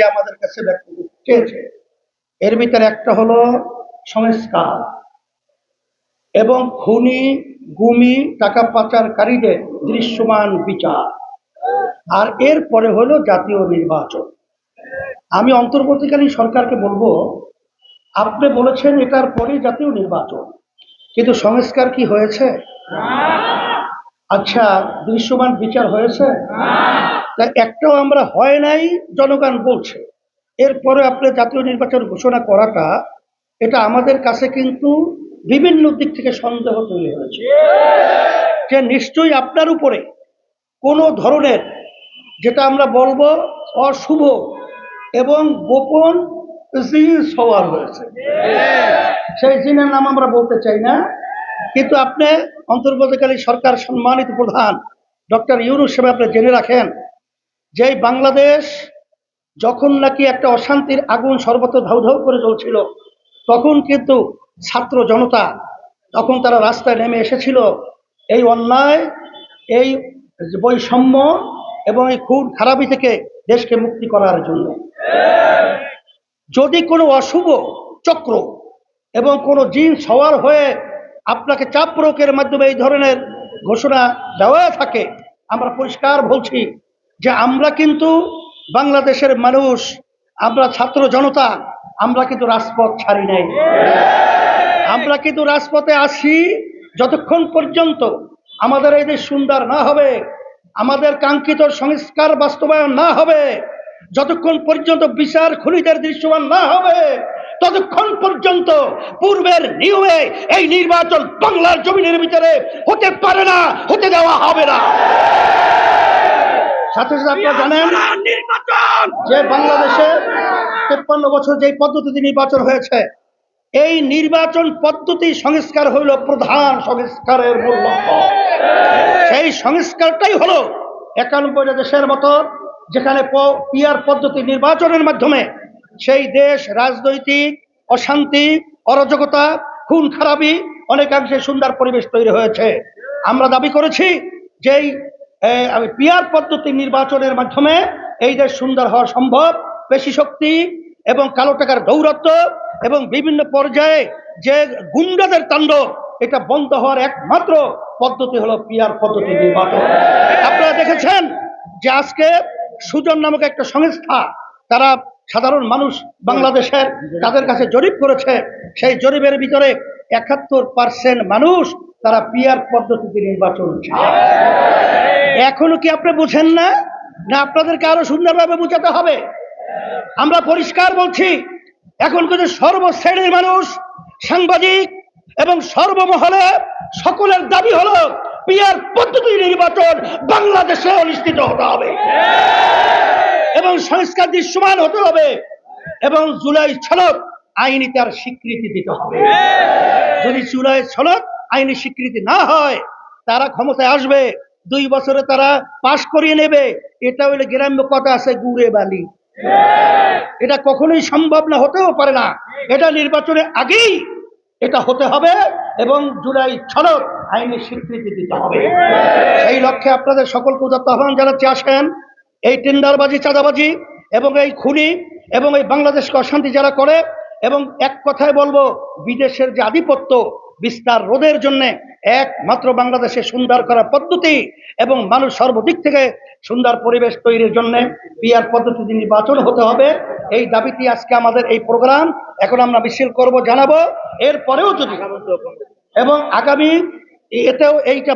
আমাদের কাছে ব্যক্ত চেয়েছে? এর ভিতরে একটা হলো সংস্কার। এবং খুনি গুমি টাকা পাচারকারীদের দৃশ্যমান বিচার। আর এর পরে হলো জাতীয় নির্বাচন। আমি অন্তর্বর্তীকালীন সরকারকে বলব আপনি বলেছেন এটার পরেই জাতীয় নির্বাচন। কিন্তু সংস্কার কি হয়েছে? আচ্ছা দৃশ্যমান বিচার হয়েছে? তা একটাও আমরা হয় নাই, জনগণ বলছে। এরপরে আপনি জাতীয় নির্বাচন ঘোষণা করাটা, এটা আমাদের কাছে কিন্তু বিভিন্ন দিক থেকে সন্দেহ তৈরি হয়েছে। যে নিশ্চয়ই আপনার উপরে কোনো ধরনের, যেটা আমরা বলব, অশুভ এবং গোপন জিন সওয়ার হয়েছে। সেই জিনের নাম আমরা বলতে চাই না, কিন্তু আপনি অন্তর্বর্তীকালীন সরকার সম্মানিত প্রধান ডক্টর ইউনুস সাহেব, আপনি জেনে রাখেন যে বাংলাদেশ যখন নাকি একটা অশান্তির আগুন সর্বত্র ধাউ ধাউ করে চলছিল তখন কিন্তু ছাত্র জনতা তখন তারা রাস্তায় নেমে এসেছিল, এই অন্যায়, এই বৈষম্য এবং এই খুন খারাপি থেকে দেশকে মুক্তি করার জন্য। যদি কোনো অশুভ চক্র এবং কোনো জিন সওয়ার হয়ে আপনাকে চাপ প্রয়োগের মাধ্যমে এই ধরনের ঘোষণা দেওয়া থাকে, আমরা পরিষ্কার বলছি যে আমরা কিন্তু বাংলাদেশের মানুষ, আমরা ছাত্র জনতা, আমরা কিন্তু রাজপথ ছাড়ি নাই। আমরা কিন্তু রাজপথে আসি যতক্ষণ পর্যন্ত আমাদের এই দেশ সুন্দর না হবে, আমাদের কাঙ্ক্ষিত সংস্কার বাস্তবায়ন না হবে, যতক্ষণ পর্যন্ত বিচার খুনিদের দৃশ্যমান না হবে, ততক্ষণ পর্যন্ত পূর্বের নিয়মে এই নির্বাচন বাংলার জমিনের ভিতরে হতে পারে না, হতে দেওয়া হবে না। সাথে সাথে আপনারা জানেন যে বাংলাদেশে তেপ্পান্ন বছর যে পদ্ধতিতে নির্বাচন হয়েছে এই নির্বাচন পদ্ধতি সংস্কার হইল প্রধান সংস্কারের মূল লক্ষ্য। সেই সংস্কারটাই হলো একানব্বইটা দেশের মতো যেখানে পিয়ার পদ্ধতি নির্বাচনের মাধ্যমে সেই দেশ রাজনৈতিক অশান্তি অরাজকতা খুন খারাপি অনেকাংশে সুন্দর পরিবেশ তৈরি হয়েছে। আমরা দাবি করেছি যে এই, পিয়ার পদ্ধতি নির্বাচনের মাধ্যমে এই দেশ সুন্দর হওয়া সম্ভব। পেশি শক্তি এবং কালো টাকার দৌরত্ব এবং বিভিন্ন পর্যায়ে যে গুন্ডাদের তাণ্ডব এটা বন্ধ হওয়ার একমাত্র পদ্ধতি হলো পিয়ার পদ্ধতি নির্বাচন। আপনারা দেখেছেন যে আজকে সুজন নামক একটা সংস্থা তারা সাধারণ মানুষ বাংলাদেশের তাদের কাছে জরিপ করেছে সেই জরিপের ভিতরে একাত্তর পার্সেন্ট মানুষ তারা পিয়ার পদ্ধতিতে নির্বাচন এখনও কি আপনি বুঝেন না? না, আপনাদেরকে আরও সুন্দরভাবে বুঝাতে হবে। আমরা পরিষ্কার বলছি, এখন কিন্তু সর্বশ্রেণীর মানুষ, সাংবাদিক এবং সর্বমহলে সকলের দাবি হলো পিয়ার পদ্ধতি নির্বাচন বাংলাদেশে অনুষ্ঠিত হতে হবে। এবং সংস্কার দৃশ্যমান হতে হবে এবং জুলাই ছলক আইনি তার স্বীকৃতি দিতে হবে। যদি জুলাই ছলক আইনি স্বীকৃতি না হয়, তারা ক্ষমতায় আসবে। দুই বছরে তারা পাশ করিয়ে নেবে। এটা হইলে গ্রাম্য কথা আছে, গুড়ে বালি। এটা কখনোই সম্ভব না, হতেও পারে না। এটা নির্বাচনের আগেই এটা হতে হবে এবং জুলাই ছলক আইনি স্বীকৃতি দিতে হবে। সেই লক্ষ্যে আপনাদের সকলকে উদাত্ত আহ্বান জানাচ্ছি, আসেন। এই টেন্ডারবাজি, চাঁদাবাজি এবং এই খুনি এবং এই বাংলাদেশকে অশান্তি যারা করে এবং এক কথায় বলব, বিদেশের যে আধিপত্য বিস্তার রোধের জন্য একমাত্র বাংলাদেশে সুন্দর করা পদ্ধতি এবং মানুষ সর্বদিক থেকে সুন্দর পরিবেশ তৈরির জন্য বিয়ার পদ্ধতি নির্বাচন হতে হবে। এই দাবিটি আজকে আমাদের এই প্রোগ্রাম এখন আমরা মিছিল করব, জানাব। এরপরেও যদি এবং আগামী এতেও এইটা